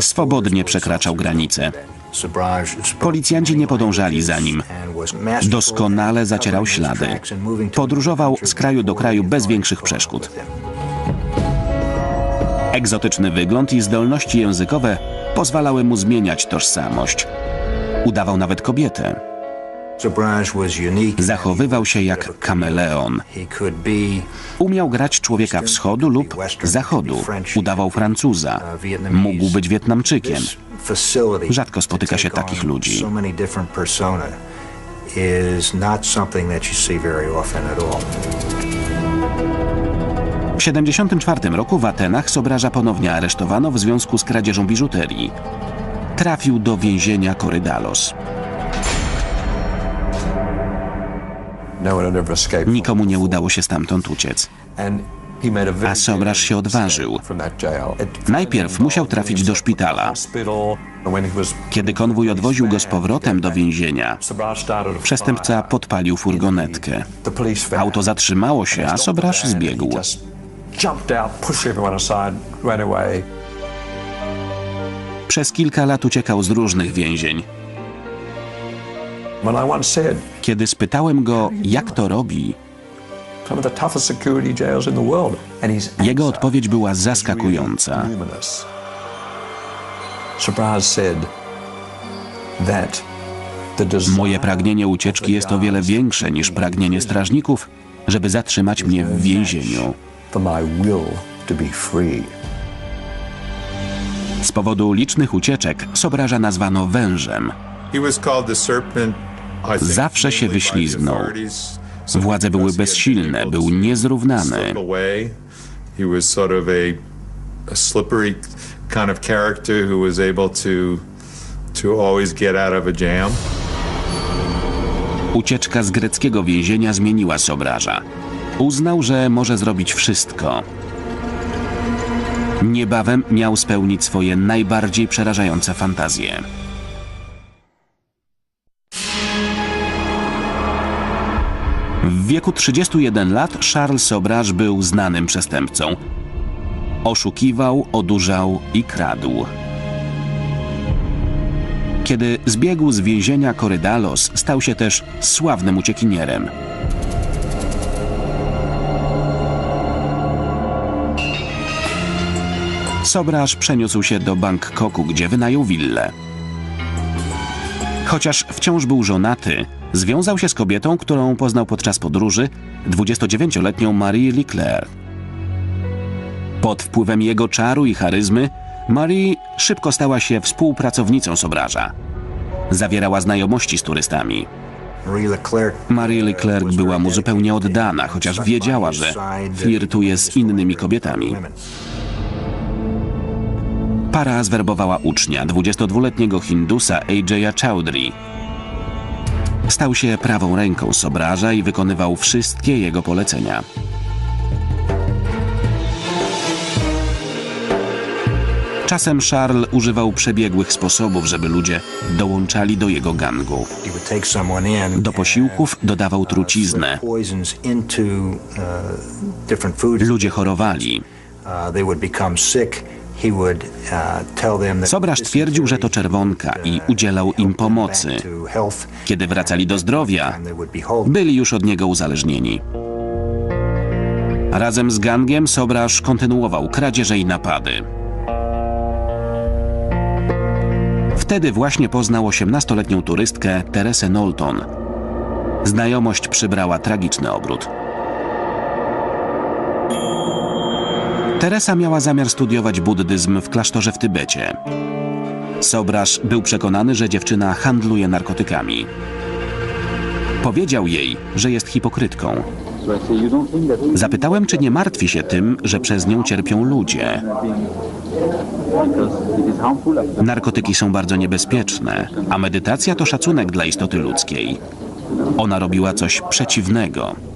Swobodnie przekraczał granice. Policjanci nie podążali za nim. Doskonale zacierał ślady. Podróżował z kraju do kraju bez większych przeszkód. Egzotyczny wygląd i zdolności językowe pozwalały mu zmieniać tożsamość. Udawał nawet kobietę. Zachowywał się jak kameleon. Umiał grać człowieka wschodu lub zachodu. Udawał Francuza. Mógł być Wietnamczykiem. Rzadko spotyka się takich ludzi. W 1974 roku w Atenach Sobraża ponownie aresztowano w związku z kradzieżą biżuterii. Trafił do więzienia Korydalos. Nikomu nie udało się stamtąd uciec. A Sobraż się odważył. Najpierw musiał trafić do szpitala. Kiedy konwój odwoził go z powrotem do więzienia, przestępca podpalił furgonetkę. Auto zatrzymało się, a Sobraż zbiegł. Przez kilka lat uciekał z różnych więzień. Kiedy spytałem go, jak to robi, jego odpowiedź była zaskakująca. Moje pragnienie ucieczki jest o wiele większe niż pragnienie strażników, żeby zatrzymać mnie w więzieniu. Z powodu licznych ucieczek Sobraża nazwano wężem. Zawsze się wyślizgnął. Władze były bezsilne, był niezrównany. Ucieczka z greckiego więzienia zmieniła Sobraża. Uznał, że może zrobić wszystko. Niebawem miał spełnić swoje najbardziej przerażające fantazje. W wieku 31 lat Charles Sobraż był znanym przestępcą. Oszukiwał, odurzał i kradł. Kiedy zbiegł z więzienia Korydalos, stał się też sławnym uciekinierem. Sobraż przeniósł się do Bangkoku, gdzie wynajął willę. Chociaż wciąż był żonaty, związał się z kobietą, którą poznał podczas podróży, 29-letnią Marie Leclerc. Pod wpływem jego czaru i charyzmy, Marie szybko stała się współpracownicą Sobraża. Zawierała znajomości z turystami. Marie Leclerc była mu zupełnie oddana, chociaż wiedziała, że flirtuje z innymi kobietami. Para zwerbowała ucznia, 22-letniego Hindusa AJ'a Chowdhury. Stał się prawą ręką Sobraża i wykonywał wszystkie jego polecenia. Czasem Charles używał przebiegłych sposobów, żeby ludzie dołączali do jego gangu. Do posiłków dodawał truciznę. Ludzie chorowali. Sobraż twierdził, że to czerwonka i udzielał im pomocy. Kiedy wracali do zdrowia, byli już od niego uzależnieni. Razem z gangiem Sobraż kontynuował kradzieże i napady. Wtedy właśnie poznał 18-letnią turystkę Teresę Knowlton. Znajomość przybrała tragiczny obrót. Teresa miała zamiar studiować buddyzm w klasztorze w Tybecie. Sobraż był przekonany, że dziewczyna handluje narkotykami. Powiedział jej, że jest hipokrytką. Zapytałem, czy nie martwi się tym, że przez nią cierpią ludzie. Narkotyki są bardzo niebezpieczne, a medytacja to szacunek dla istoty ludzkiej. Ona robiła coś przeciwnego.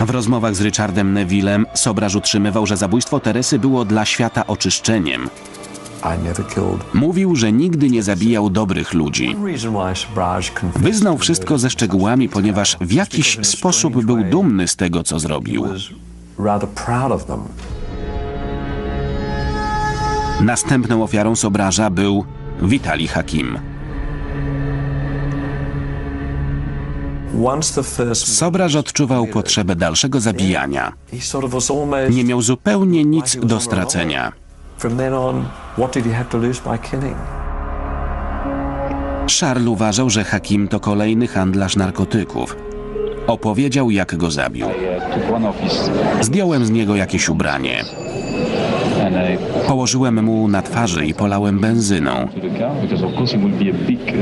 W rozmowach z Richardem Nevillem Sobraż utrzymywał, że zabójstwo Teresy było dla świata oczyszczeniem. Mówił, że nigdy nie zabijał dobrych ludzi. Wyznał wszystko ze szczegółami, ponieważ w jakiś sposób był dumny z tego, co zrobił. Następną ofiarą Sobraża był Vitali Hakim. Sobraż odczuwał potrzebę dalszego zabijania. Nie miał zupełnie nic do stracenia. Charles uważał, że Hakim to kolejny handlarz narkotyków. Opowiedział, jak go zabił. Zdjąłem z niego jakieś ubranie. Położyłem mu na twarzy i polałem benzyną.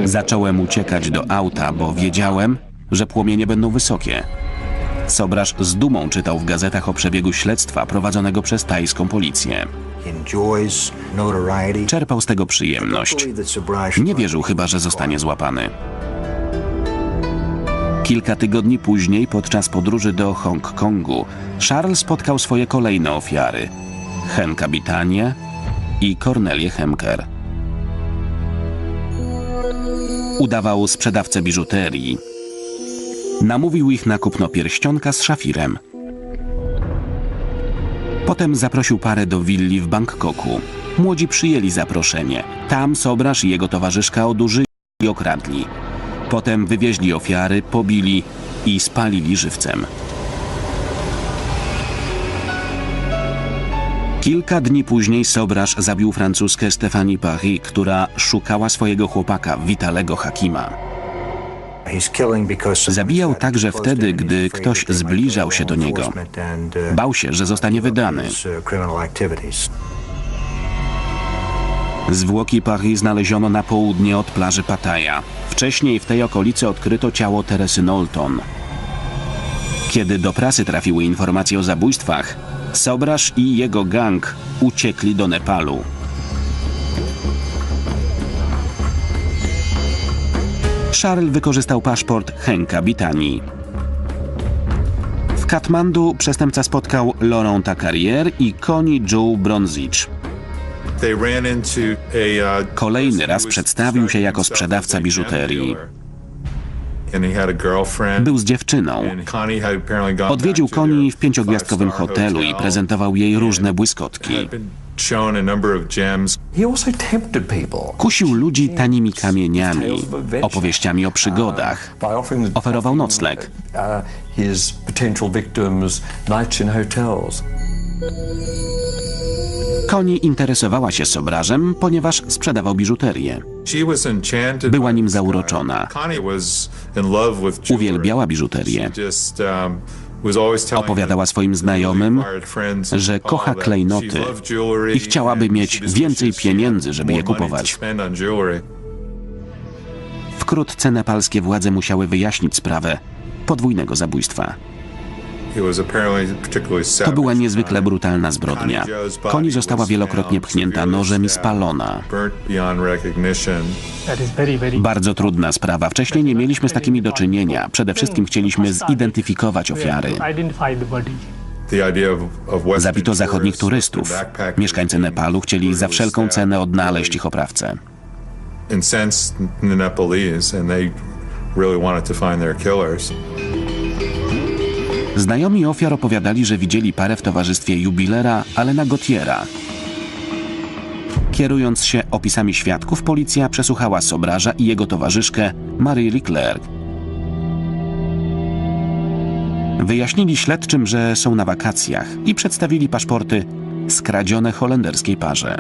Zacząłem uciekać do auta, bo wiedziałem, że płomienie będą wysokie. Sobraż z dumą czytał w gazetach o przebiegu śledztwa prowadzonego przez tajską policję. Czerpał z tego przyjemność. Nie wierzył chyba, że zostanie złapany. Kilka tygodni później, podczas podróży do Hongkongu, Charles spotkał swoje kolejne ofiary. Henka Bitanie i Cornelię Hemker. Udawał sprzedawcę biżuterii. Namówił ich na kupno pierścionka z szafirem. Potem zaprosił parę do willi w Bangkoku. Młodzi przyjęli zaproszenie. Tam Sobrasz i jego towarzyszka odurzyli i okradli. Potem wywieźli ofiary, pobili i spalili żywcem. Kilka dni później Sobrasz zabił francuskę Stephanie Paris, która szukała swojego chłopaka, Vitalego Hakima. Zabijał także wtedy, gdy ktoś zbliżał się do niego. Bał się, że zostanie wydany. Zwłoki Paris znaleziono na południe od plaży Pattaya. Wcześniej w tej okolicy odkryto ciało Teresy Knowlton. Kiedy do prasy trafiły informacje o zabójstwach, Sobrasz i jego gang uciekli do Nepalu. Charles wykorzystał paszport Henka Bitani. W Katmandu przestępca spotkał Laurent Carrier i Connie Joe Bronzicz. Kolejny raz przedstawił się jako sprzedawca biżuterii. Był z dziewczyną. Odwiedził Connie w pięciogwiazdkowym hotelu i prezentował jej różne błyskotki. Kusił ludzi tanimi kamieniami, opowieściami o przygodach. Oferował nocleg. Koni interesowała się Sobrażem, ponieważ sprzedawał biżuterię. Była nim zauroczona. Uwielbiała biżuterię. Opowiadała swoim znajomym, że kocha klejnoty i chciałaby mieć więcej pieniędzy, żeby je kupować. Wkrótce nepalskie władze musiały wyjaśnić sprawę podwójnego zabójstwa. To była niezwykle brutalna zbrodnia. Koni została wielokrotnie pchnięta nożem i spalona. Bardzo trudna sprawa. Wcześniej nie mieliśmy z takimi do czynienia. Przede wszystkim chcieliśmy zidentyfikować ofiary. Zabito zachodnich turystów. Mieszkańcy Nepalu chcieli za wszelką cenę odnaleźć ich oprawcę. Incensed the Nepalese and they really wanted to find their killers. Znajomi ofiar opowiadali, że widzieli parę w towarzystwie jubilera Alena Gautiera. Kierując się opisami świadków, policja przesłuchała Sobraża i jego towarzyszkę Marie Leclerc. Wyjaśnili śledczym, że są na wakacjach i przedstawili paszporty skradzione holenderskiej parze.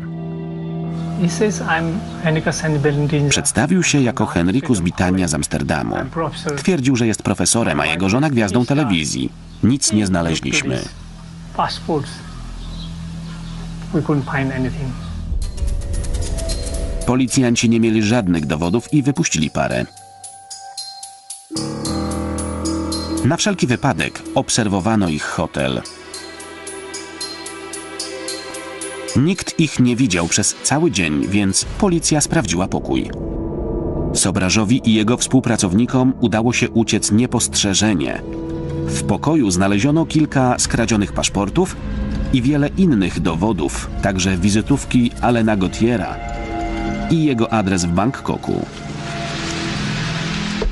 Przedstawił się jako Henrikus Bitania z Amsterdamu. Twierdził, że jest profesorem, a jego żona gwiazdą telewizji. Nic nie znaleźliśmy. Policjanci nie mieli żadnych dowodów i wypuścili parę. Na wszelki wypadek obserwowano ich hotel. Nikt ich nie widział przez cały dzień, więc policja sprawdziła pokój. Sobrażowi i jego współpracownikom udało się uciec niepostrzeżenie. W pokoju znaleziono kilka skradzionych paszportów i wiele innych dowodów, także wizytówki Alena Gautiera i jego adres w Bangkoku.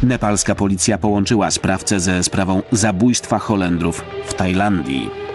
Nepalska policja połączyła sprawcę ze sprawą zabójstwa Holendrów w Tajlandii.